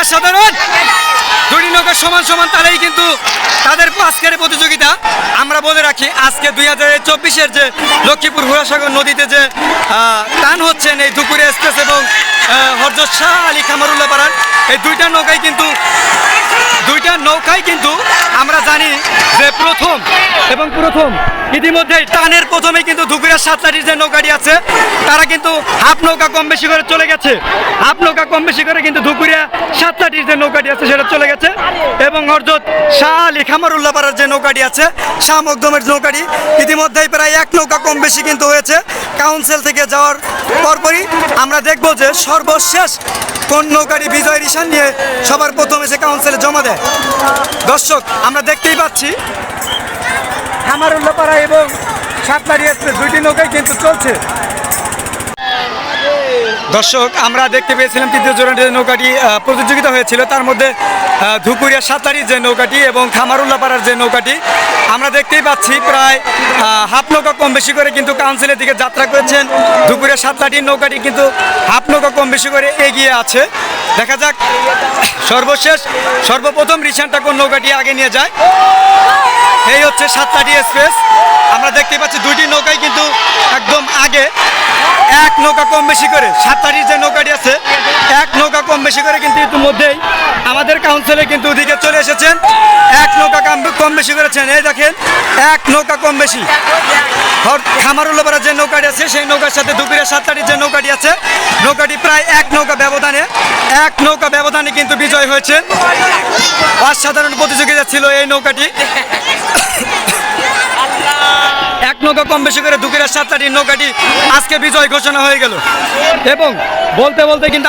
অসাধারণ! দুটি নৌকা সমান সমান তারাই কিন্তু তাদের আজকের প্রতিযোগিতা। আমরা বলে রাখি, আজকে দুই হাজার চব্বিশের যে লক্ষ্মীপুর হুরাসাগর নদীতে যে টান হচ্ছেন এই দুপুরে এক্সপ্রেস এবং হরজত শাহ আলী খামারুল্লাহ পাড়ার, এই দুইটা নৌকাই কিন্তু, দুইটা নৌকাই কিন্তু আমরা জানি যে প্রথম এবং প্রথম ইতিমধ্যেই টানের প্রথমে কিন্তু ধুকুরিয়া সাতলাটির যে নৌকাটি আছে, তারা কিন্তু হাফ নৌকা কম বেশি করে চলে গেছে। হাফ নৌকা কম বেশি করে কিন্তু ধুকুরিয়া সাতলাটির যে নৌকাটি আছে, সেটা চলে গেছে। এবং হরজত শাহ আলী খামারুল্লাহ পাড়ার যে নৌকাটি আছে, শাহ মকদমের নৌকাটি, ইতিমধ্যেই প্রায় এক নৌকা কম বেশি কিন্তু হয়েছে। কাউন্সিল থেকে যাওয়ার পরপরই আমরা দেখব যে সর্বশেষ কোন নৌকাটি বিজয় রিশান নিয়ে সবার প্রথম এসে কাউন্সিলে জমা দেয়। দর্শক, আমরা দেখতেই পাচ্ছি, খামারুল্লাপাড়া এবং সাতলারি এক্সপ্রেস, দুইটি নৌকাই কিন্তু চলছে। দর্শক, আমরা দেখতে পেয়েছিলাম তৃতীয় জোড়ার যে নৌকাটি প্রতিযোগিতা হয়েছিল। তার মধ্যে ধুপুরিয়া সাতলারির যে নৌকাটি এবং খামারুল্লাপাড়ার যে নৌকাটি, আমরা দেখতেই পাচ্ছি প্রায় হাফ নৌকা কম বেশি করে কিন্তু কাউন্সিলের দিকে যাত্রা করেছেন। ধুপুরিয়া সাতলাটির নৌকাটি কিন্তু হাফ নৌকা কম বেশি করে এগিয়ে আছে। দেখা যাক, সর্বশেষ, সর্বপ্রথম রিসানটা কোন নৌকাটি আগে নিয়ে যায়? এই হচ্ছে সাতলাটি এক্সপ্রেস আমরা দেখতে পাচ্ছি দুইটি নৌকাই কিন্তু একদম আগে এক নৌকা কম বেশি করে সাতলাটির যে নৌকাটি আছে, এক নৌকা কম বেশি করে কিন্তু ইতিমধ্যেই আমাদের কাউন্সিলে কিন্তু ওদিকে চলে এসেছেন। এক নৌকা কাম- বেশি করেছেন। এই দেখেন, এক নৌকা কম বেশি। খামারুল্লাপাড়ার যে নৌকাটি আছে, সেই নৌকার সাথে দুপুরের সাতলাটির যে নৌকাটি আছে, নৌকাটি প্রায় এক নৌকা ব্যবধানে, এক নৌকা ব্যবধানে কিন্তু বিজয় হয়েছে। অসাধারণ প্রতিযোগিতা ছিল এই নৌকাটি। নৌকা কম বেশি করে দুপুরের সাতটাটি নৌকাটি আজকে বিজয় ঘোষণা হয়ে গেল। এবং বলতে বলতে কিন্তু